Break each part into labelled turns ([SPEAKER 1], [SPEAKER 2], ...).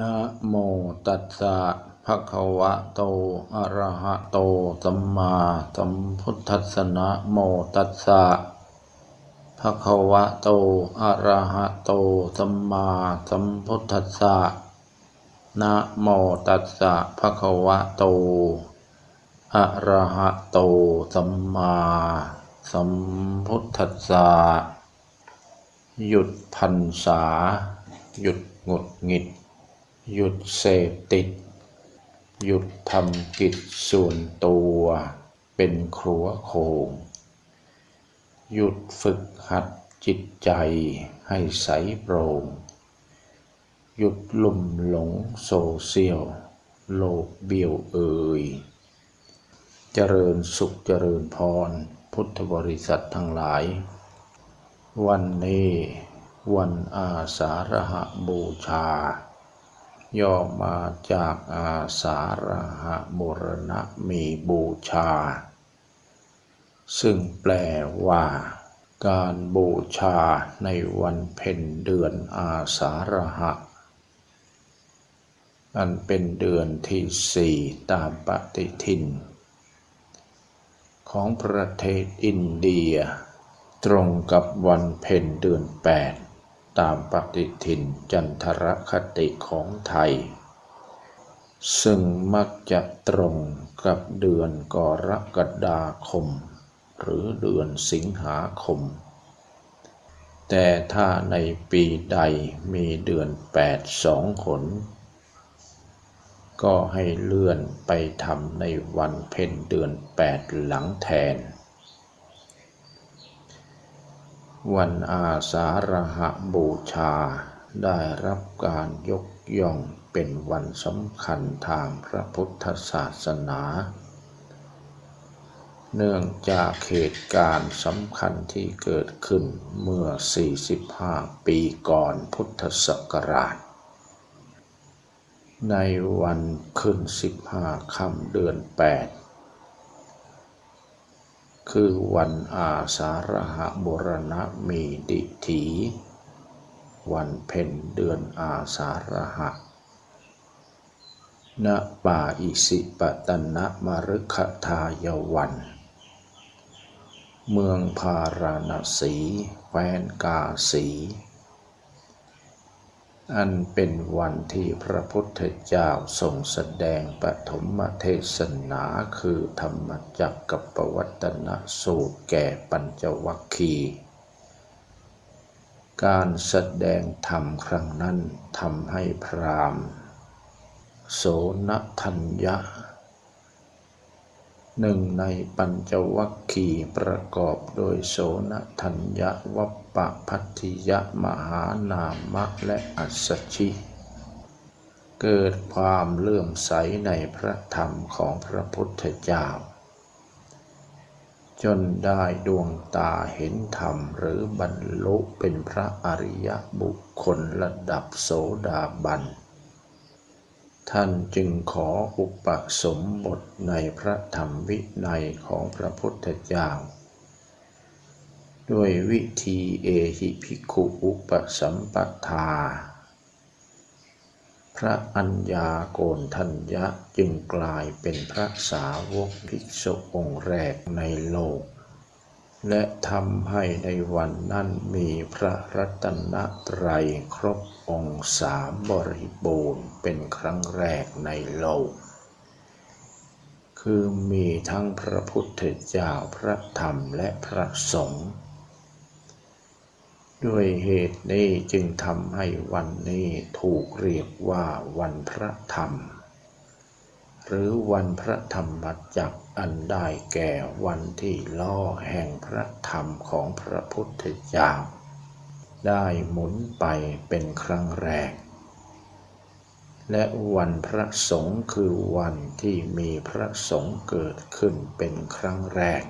[SPEAKER 1] นะโมตัสสะภะคะวะโต อะระหะโต สัมมาสัมพุทธัสสะนะโมตัสสะภะคะวะโต อะระหะโต สัมมาสัมพุทธัสสะนะโมตัสสะภะคะวะโต อะระหะโต สัมมาสัมพุทธัสสะหยุดพันษา หยุดหงุดหงิด หยุดเสพติด หยุดทำกิจส่วนตัว เป็นครัวโคง หยุดฝึกหัดจิตใจให้ใสโปร่ง หยุดลุ่มหลงโซเชียล โลกเบี้ยวเอ่ย เจริญสุขเจริญพร พุทธบริษัททั้งหลาย วันนี้วันอาสาฬหบูชา ย่อมาจากอาสาฬหบุรณะมีบูชา ซึ่งแปลว่า การบูชาในวันเพ็ญเดือนอาสาฬหะ อันเป็นเดือนที่สี่ตามปฏิทิน ของประเทศอินเดีย ตรงกับวันเพ็ญเดือนแปด ตามปฏิทินจันทรคติของไทย ซึ่งมักจะตรงกับเดือนกรกฎาคม หรือเดือนสิงหาคม แต่ถ้าในปีใดมีเดือนแปดสองขนก็ให้เลื่อนไปทำในวันเพ็ญเดือนแปดหลังแทน วันอาสาฬหบูชา ได้รับการยกย่องเป็นวันสำคัญทางพระพุทธศาสนา เนื่องจากเหตุการณ์สำคัญที่เกิดขึ้นเมื่อ 45 ปีก่อนพุทธศักราช ในวันขึ้น 15 ค่ำเดือน 8 คือวันอาสาฬหบุรณะมีดิถี วันเพ็ญเดือนอาสาฬหะณป่าอิสิปตนะมรุคทายวัน เมืองพาราณสีแคว้นกาสี อันเป็นวันที่พระพุทธเจ้าทรงแสดงปฐมเทศนาคือธรรมจักกับปวัตนสูตรแก่ปัญจวัคคี การแสดงธรรมครั้งนั้นทำให้พรามโสนทัญญะ หนึ่งในปัญจวัคคีย์ประกอบโดยโสนทัญญวัปปะพัทธิยะมหานามะและอัสสชิ เกิดความเลื่อมใสในพระธรรมของพระพุทธเจ้า จนได้ดวงตาเห็นธรรมหรือบรรลุเป็นพระอริยบุคคลระดับโสดาบัน ท่านจึงขออุปสมบทในพระธรรมวินัยของพระพุทธเจ้า ด้วยวิธีเอหิภิกขุอุปสัมปทา พระอัญญาโกณทัญญะจึงกลายเป็นพระสาวกภิกษุองค์แรกในโลก และทำให้ในวันนั้นมีพระรัตนตรัยครบองค์สามบริบูรณ์เป็นครั้งแรกในโลก คือมีทั้งพระพุทธเจ้าพระธรรมและพระสงฆ์ด้วยเหตุนี้จึงทำให้วันนี้ถูกเรียกว่าวันพระธรรม หรือวันพระธรรมจักร อันได้แก่วันที่ล่อแห่งพระธรรมของพระพุทธเจ้า ได้หมุนไปเป็นครั้งแรก และวันพระสงฆ์คือวันที่มีพระสงฆ์เกิดขึ้นเป็นครั้งแรก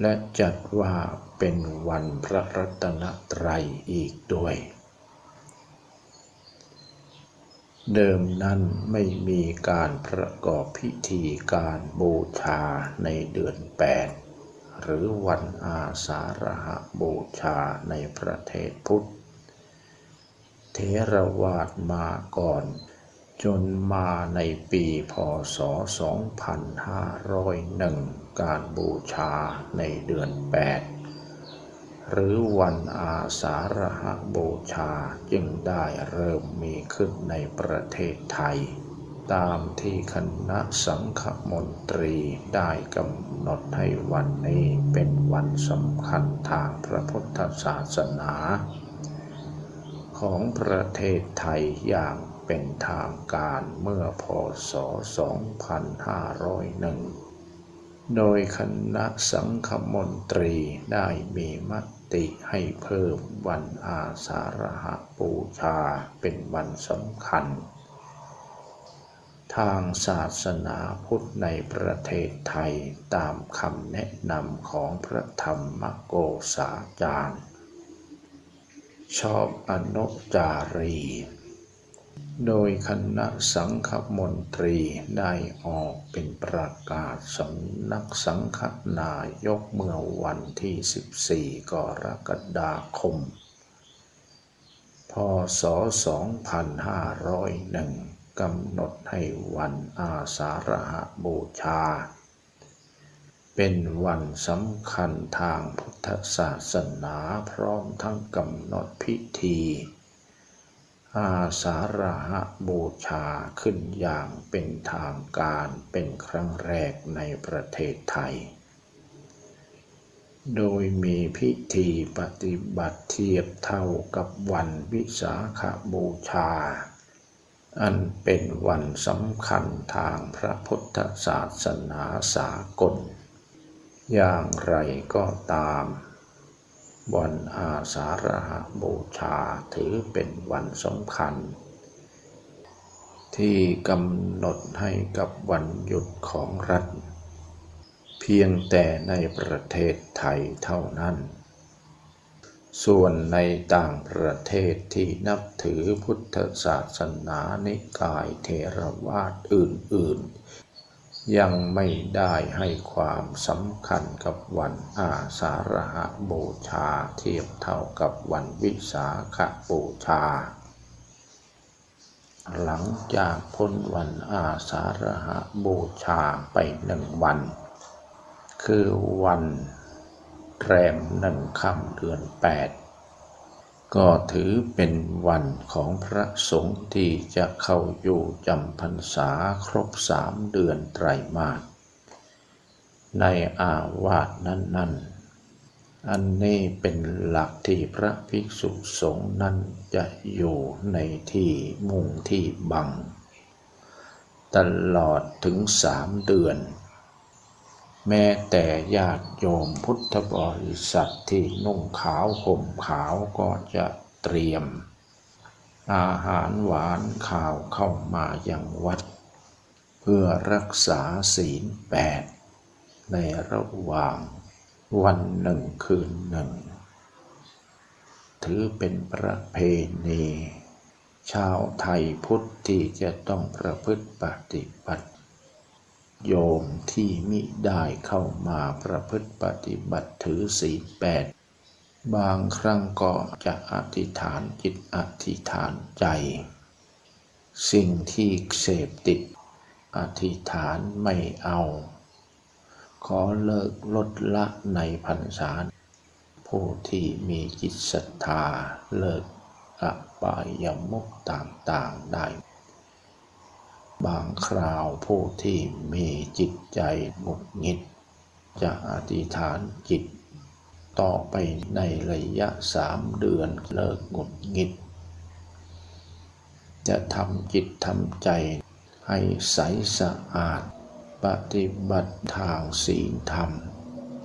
[SPEAKER 1] และจัดว่าเป็นวันพระรัตนตรัยอีกด้วย เดิมนั้นไม่มีการประกอบพิธีการบูชาในเดือนแปดหรือวันอาสาฬหบูชาในประเทศพุทธ เทรวาสมาก่อน จนมาในปีพศ 2501 การบูชาในเดือน8 หรือวันอาสาฬหบูชาจึงได้เริ่มมีขึ้นในประเทศไทย ตามที่คณะสังฆมนตรีได้กำหนดให้วันนี้เป็นวันสำคัญทางพระพุทธศาสนา ของประเทศไทยอย่างเป็นทางการเมื่อพศ 2501 โดยคณะสังฆมนตรีได้มีม ติให้เพิ่มวันอาสาฬหปูชาเป็นวันสำคัญ ทางศาสนาพุทธในประเทศไทยตามคำแนะนำของพระธรรมโกษาจารย์ ชอบอนุจารี โดยคณะสังฆมนตรีได้ออกเป็นประกาศสำนักสังฆนายกเมื่อวันที่ 14 กรกฎาคม พศ 2501 กำหนดให้วันอาสาฬหบูชา เป็นวันสำคัญทางพุทธศาสนาพร้อมทั้งกำหนดพิธี อาสาฬหบูชาขึ้นอย่างเป็นทางการเป็นครั้งแรกในประเทศไทย โดยมีพิธีปฏิบัติเทียบเท่ากับวันวิสาขบูชา อันเป็นวันสำคัญทางพระพุทธศาสนาสากล อย่างไรก็ตาม วันอาสาฬหบูชาถือเป็นวันสำคัญ ที่กำหนดให้กับวันหยุดของรัฐ เพียงแต่ในประเทศไทยเท่านั้น ส่วนในต่างประเทศที่นับถือพุทธศาสนานิกายเทรวาสอื่นๆ ยังไม่ได้ให้ความสำคัญกับวันอาสาฬหบูชาเทียบเท่ากับวันวิสาขบูชา หลังจากพ้นวันอาสาฬหบูชาไปหนึ่งวัน คือวันแรมหนึ่งค่ำเดือนแปด ก็ถือเป็นวันของพระสงฆ์ที่จะเข้าอยู่จำพรรษาครบสามเดือนไตรมาสในอาวาสนั้น ๆ อันนี้เป็นหลักที่พระภิกษุสงฆ์นั้นจะอยู่ในที่มุงที่บัง ตลอดถึงสามเดือน แม้แต่ญาติโยมพุทธบริษัทที่นุ่งขาวห่มขาวก็จะเตรียม อาหารหวานข่าวเข้ามาอย่างวัด เพื่อรักษาศีลแปดในระหว่างวันหนึ่งคืนหนึ่ง ถือเป็นประเพณี ชาวไทยพุทธที่จะต้องประพฤติปฏิบัติ โยมที่มิได้เข้ามาประพฤติปฏิบัติถือศีลแปดบางครั้งก็จะอธิษฐานจิตอธิษฐานใจ สิ่งที่เสพติด อธิษฐานไม่เอา ขอเลิกลดละในพรรษาผู้ที่มีจิตศรัทธาเลิกอบายมุกต่างๆได้ บางคราวผู้ที่มีจิตใจหงุดหงิด จะอธิษฐานจิต ต่อไปในระยะสามเดือนเลิกหงุดหงิด จะทำจิตทำใจให้ใสสะอาด ปฏิบัติทางศีลธรรม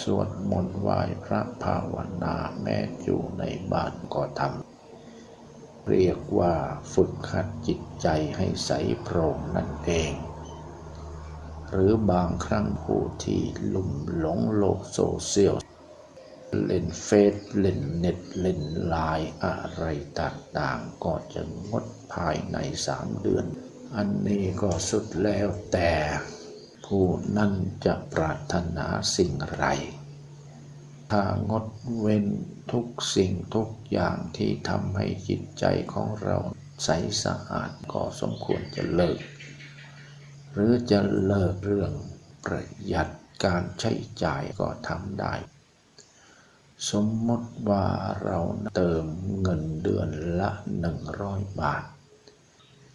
[SPEAKER 1] สวดมนต์ไหว้พระภาวนาแม้อยู่ในบ้านก็ทำ เรียกว่าฝึกขัดจิตใจให้ใสโปร่งนั่นเอง หรือบางครั้งผู้ที่ลุ่มหลงโลกโซเชียลเล่นเฟซเล่นเน็ตเล่นไลน์อะไรต่างๆ ก็จะงดภายในสามเดือน อันนี้ก็สุดแล้วแต่ ผู้นั้นจะปรารถนาสิ่งไร ถ้างดเว้นทุกสิ่งทุกอย่างที่ทำให้จิตใจของเราใสสะอาดก็สมควรจะเลิก หรือจะเลิกเรื่องประหยัดการใช้จ่ายก็ทำได้ สมมติว่าเราเติมเงินเดือนละหนึ่งร้อยบาท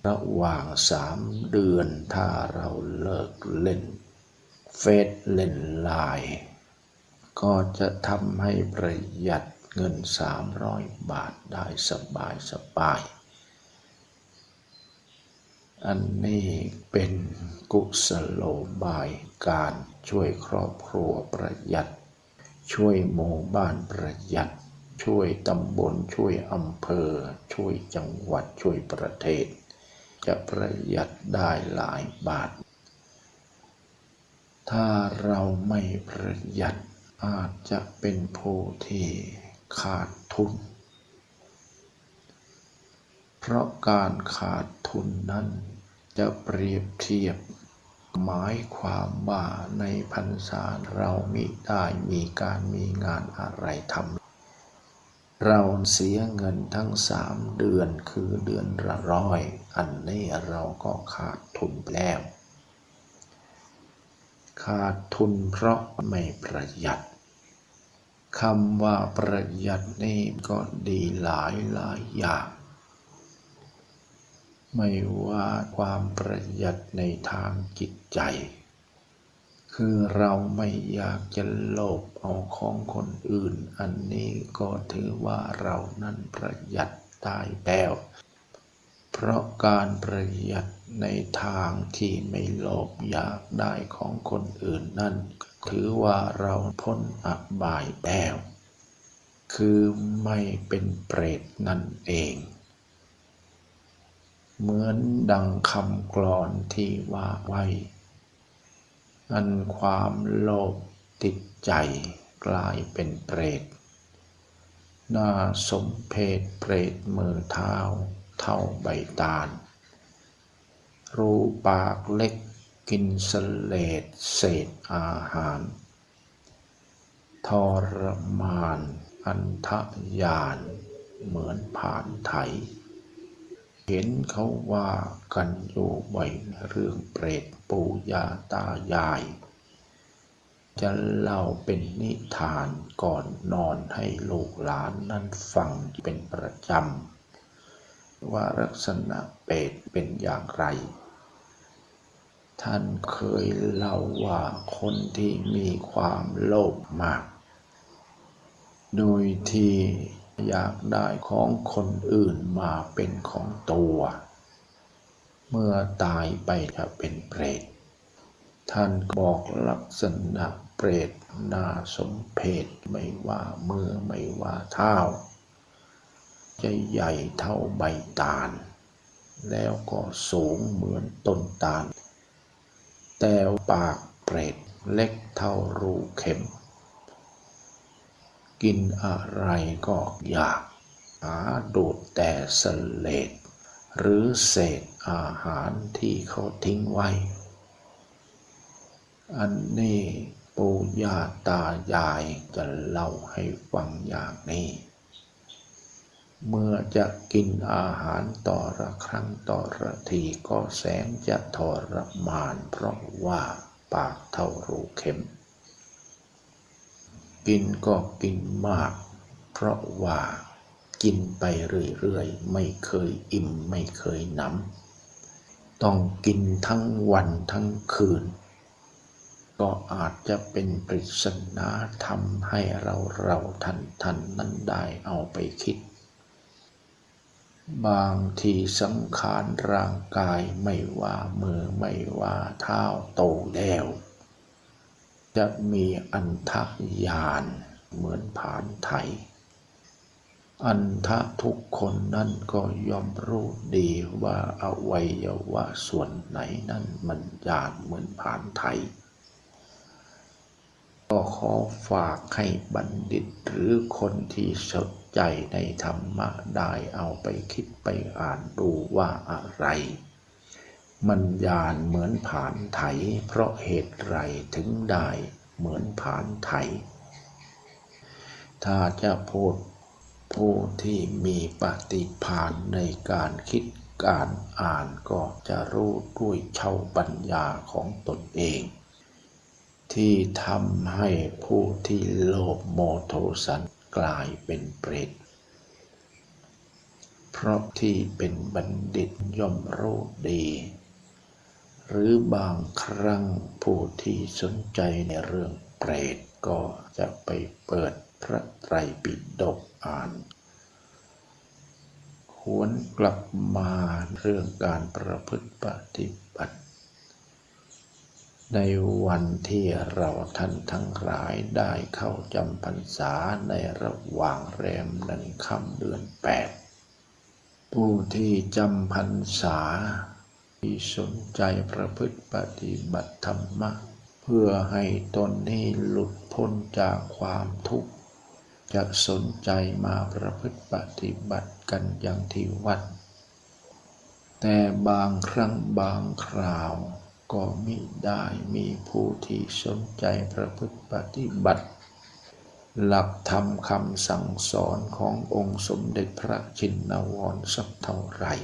[SPEAKER 1] ระหว่างสามเดือนถ้าเราเลิกเล่น เฟซเล่นไลน์ ก็จะทำให้ประหยัดเงินสามร้อยบาทได้สบายสบาย อันนี้เป็นกุศโลบายการช่วยครอบครัวประหยัด ช่วยหมู่บ้านประหยัด ช่วยตำบลช่วยอำเภอ ช่วยจังหวัดช่วยประเทศ จะประหยัดได้หลายบาท ถ้าเราไม่ประหยัด อาจจะเป็นผู้ที่ขาดทุน เพราะการขาดทุนนั้นจะเปรียบเทียบ หมายความว่าในพรรษาเรามิได้มีการมีงานอะไรทำเราเสียเงินทั้งสามเดือนคือเดือนละร้อย อันนี้เราก็ขาดทุนแล้วขาดทุนเพราะไม่ประหยัด คำว่าประหยัดนี่ก็ดีหลายหลายอย่าง ไม่ว่าความประหยัดในทางจิตใจ คือเราไม่อยากจะโลภเอาของคนอื่น อันนี้ก็ถือว่าเรานั้นประหยัดได้แล้ว เพราะการประหยัดในทางที่ไม่โลภอยากได้ของคนอื่นนั่น ถือว่าเราพ้นอบายแล้ว คือไม่เป็นเปรตนั่นเอง เหมือนดังคำกลอนที่ว่าไว้ อันความโลภติดใจกลายเป็นเปรตน่าสมเพศเปรตมือเท้าเท่าใบตาลรูปากเล็ก กินเลดเศษอาหาร ทรมาน อันทะยาน เหมือนผ่านไถ เห็นเขาว่ากันอยู่บ่อยเรื่องเปรตปูยาตายาย จะเล่าเป็นนิทานก่อนนอนให้ลูกหลานนั้นฟังเป็นประจำ ว่าลักษณะเปรตเป็นอย่างไร ท่านเคยเล่าว่าคนที่มีความโลภมาก โดยที่อยากได้ของคนอื่นมาเป็นของตัว เมื่อตายไปจะเป็นเปรต ท่านบอกลักษณะเปรตน่าสมเพชไม่ว่ามือไม่ว่าเท้าจะใหญ่เท่าใบตาล แล้วก็สูงเหมือนต้นตาล แต่ปากเปรตเล็กเท่ารูเข็ม กินอะไรก็อยาก หาดูดแต่เลดหรือเศษอาหารที่เขาทิ้งไว้ อันนี้ปู่ย่าตายายจะเล่าให้ฟังอย่างนี้ เมื่อจะกินอาหารต่อละครั้งต่อละทีก็แสนจะทรมาน เพราะว่าปากเท่ารูเข็ม กินก็กินมาก เพราะว่ากินไปเรื่อยๆ ไม่เคยอิ่มไม่เคยหนำต้องกินทั้งวันทั้งคืน ก็อาจจะเป็นปริศนาทำให้เราเราทันทันนั้นได้เอาไปคิด บางทีสังขารร่างกายไม่ว่ามือไม่ว่าเท้าโตแล้ว จะมีอันทะยานเหมือนผานไถ อันทะทุกคนนั่นก็ยอมรู้ดีว่าอวัยวะส่วนไหนนั่นมันยานเหมือนผานไถก็ขอฝากให้บัณฑิตหรือคนที่สน ใจในธรรมะได้เอาไปคิดไปอ่านดูว่าอะไร มันยานเหมือนผานไถ เพราะเหตุไรถึงได้เหมือนผานไถ ถ้าจะพูดผู้ที่มีปฏิภาณในการคิดการอ่านก็จะรู้ด้วยเช่าปัญญาของตนเอง ที่ทำให้ผู้ที่โลภโมโทสัน กลายเป็นเปรต เพราะที่เป็นบัณฑิตย่อมรู้ดี หรือบางครั้งผู้ที่สนใจในเรื่องเปรตก็จะไปเปิดพระไตรปิฎกอ่านหวนกลับมาเรื่องการประพฤติปฏิบัติ ในวันที่เราท่านทั้งหลายได้เข้าจำพรรษาในระหว่างแรมหนึ่งค่ำเดือนแปดผู้ที่จำพรรษาที่สนใจประพฤติปฏิบัติธรรมะ เพื่อให้ตนนี้หลุดพ้นจากความทุกข์ จะสนใจมาประพฤติปฏิบัติกันอย่างที่วัด แต่บางครั้งบางคราว ก็มิได้มีผู้ที่สนใจประพฤติปฏิบัติ หลักธรรมคำสั่งสอนขององค์สมเด็จพระชินวรสักเท่าไหร่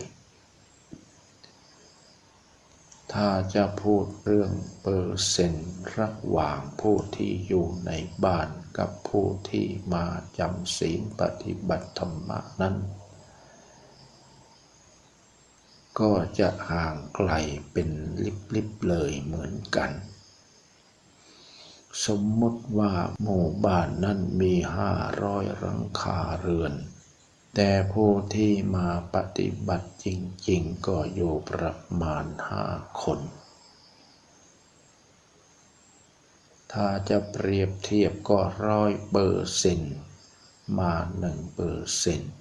[SPEAKER 1] ถ้าจะพูดเรื่องเปอร์เซนต์ระหว่างผู้ที่อยู่ในบ้านกับผู้ที่มาจำศีลปฏิบัติธรรมนั้น ก็จะห่างไกลเป็นลิบๆเลยเหมือนกัน สมมติว่าหมู่บ้านนั้นมีห้าร้อยรังคาเรือน แต่ผู้ที่มาปฏิบัติจริงๆ ก็อยู่ประมาณห้าคน ถ้าจะเปรียบเทียบก็ร้อยเปอร์เซนต์มาหนึ่งเปอร์เซนต์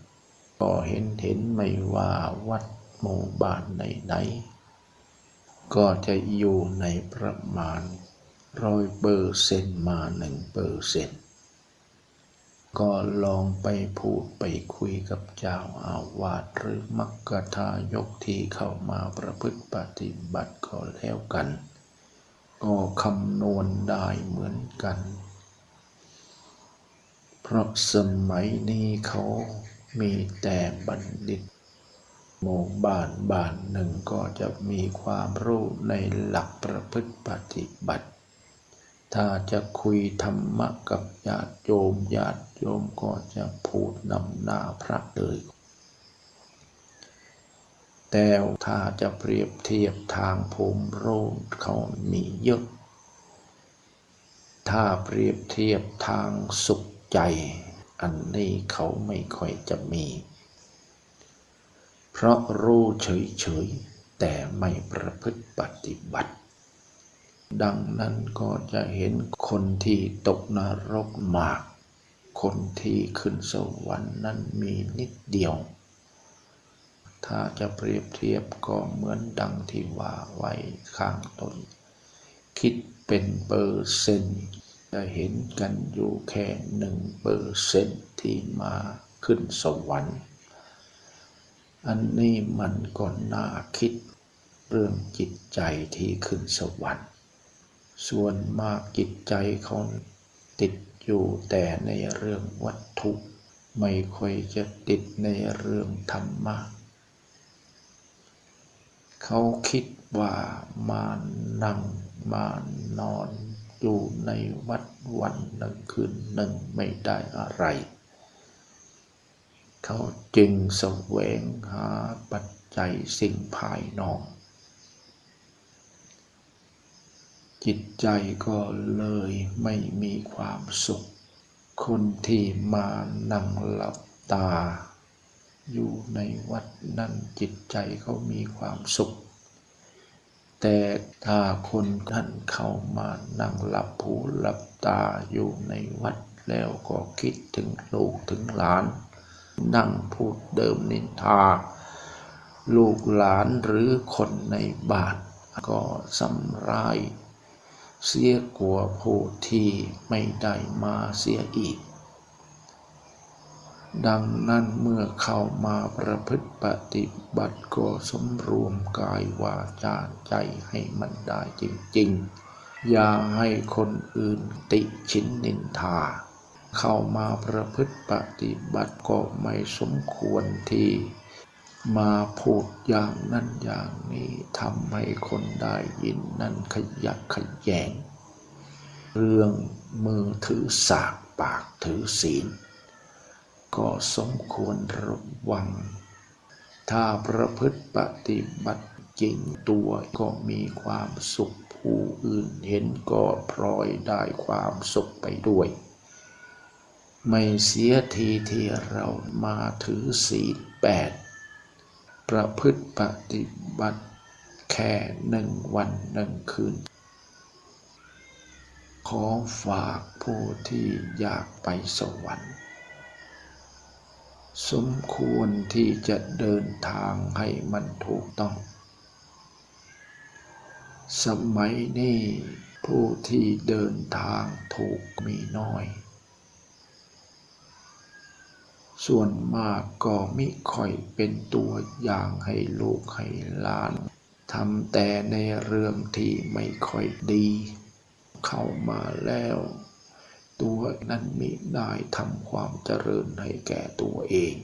[SPEAKER 1] ก็เห็นเห็นไม่ว่าวัด หมู่บ้านไหนๆ ก็จะอยู่ในประมาณร้อยเปอร์เซนต์มาหนึ่งเปอร์เซนต์ก็ลองไปพูดไปคุยกับเจ้าอาวาสหรือมักกะทายกที่เข้ามาประพฤติปฏิบัติก็แล้วกัน ก็คำนวณได้เหมือนกัน เพราะสมัยนี้เขามีแต่บัณฑิต หมู่บ้านบ้านหนึ่งก็จะมีความรู้ในหลักประพฤติปฏิบัติ ถ้าจะคุยธรรมะกับญาติโยมญาติโยมก็จะพูดนำหน้าพระเลยแต่ถ้าจะเปรียบเทียบทางภูมิโรงเขามีเยอะ ถ้าเปรียบเทียบทางสุขใจ อันนี้เขาไม่ค่อยจะมี เพราะรู้เฉยๆ แต่ไม่ประพฤติปฏิบัติ ดังนั้นก็จะเห็นคนที่ตกนรกมาก คนที่ขึ้นสวรรค์นั้นมีนิดเดียว ถ้าจะเปรียบเทียบก็เหมือนดังที่ว่าไว้ข้างตนคิดเป็นเปอร์เซนต์จะเห็นกันอยู่แค่หนึ่งเปอร์เซนต์ที่มาขึ้นสวรรค์ อันนี้มันก็น่าคิดเรื่องจิตใจที่ขึ้นสวรรค์ ส่วนมากจิตใจเขาติดอยู่แต่ในเรื่องวัตถุ ไม่ค่อยจะติดในเรื่องธรรมะ เขาคิดว่ามานั่งมานอนอยู่ในวัดวันหนึ่งคืนหนึ่งไม่ได้อะไร เขาจึงแสวงหาปัจจัยสิ่งภายนอก จิตใจก็เลยไม่มีความสุข คนที่มานั่งหลับตา อยู่ในวัดนั้นจิตใจเขามีความสุข แต่ถ้าคนท่านเข้ามานั่งหลับหูหลับตาอยู่ในวัดแล้วก็คิดถึงลูกถึงหลาน นั่งพูดเดิมนินทา ลูกหลานหรือคนในบ้านก็สำรายเสียกว่าผู้ที่ไม่ได้มาเสียอีก ดังนั้นเมื่อเข้ามาประพฤติปฏิบัติก็สมรวมกายวาจาใจให้มันได้จริงๆ อย่าให้คนอื่นติชินนินทา เข้ามาประพฤติปฏิบัติก็ไม่สมควรที่มาพูดอย่างนั้นอย่างนี้ทำให้คนได้ยินนั้นขยักขยแยง เรื่องมือถือสากปากถือศีล ก็สมควรระวัง ถ้าประพฤติปฏิบัติจริงตัวก็มีความสุขผู้อื่นเห็นก็พลอยได้ความสุขไปด้วย ไม่เสียทีที่เรามาถือศีลแปดประพฤติปฏิบัติแค่หนึ่งวันหนึ่งคืน ขอฝากผู้ที่อยากไปสวรรค์ สมควรที่จะเดินทางให้มันถูกต้อง สมัยนี้ผู้ที่เดินทางถูกมีน้อย ส่วนมากก็มิค่อยเป็นตัวอย่างให้ลูกให้หลานทำแต่ในเรื่องที่ไม่ค่อยดี เข้ามาแล้ว ตัวนั้นมิได้ทำความเจริญให้แก่ตัวเอง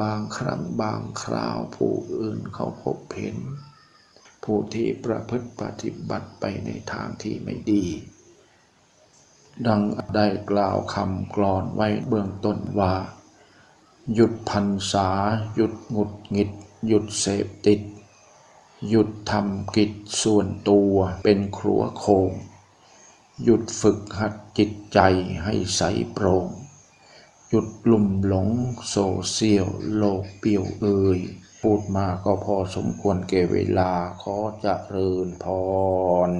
[SPEAKER 1] บางครั้งบางคราวผู้อื่นเขาพบเห็น ผู้ที่ประพฤติปฏิบัติไปในทางที่ไม่ดี ดังได้กล่าวคำกลอนไว้เบื้องต้นว่า หยุดพันษา หยุดหงุดหงิด หยุดเสพติด หยุดทำกิจส่วนตัวเป็นครัวโคง หยุดฝึกหัดจิตใจให้ใสโปร่ง หยุดลุ่มหลงโซเชียลโลกเปี่ยวเอ่ยพูดมาก็พอสมควรแก่เวลาขอเริญพร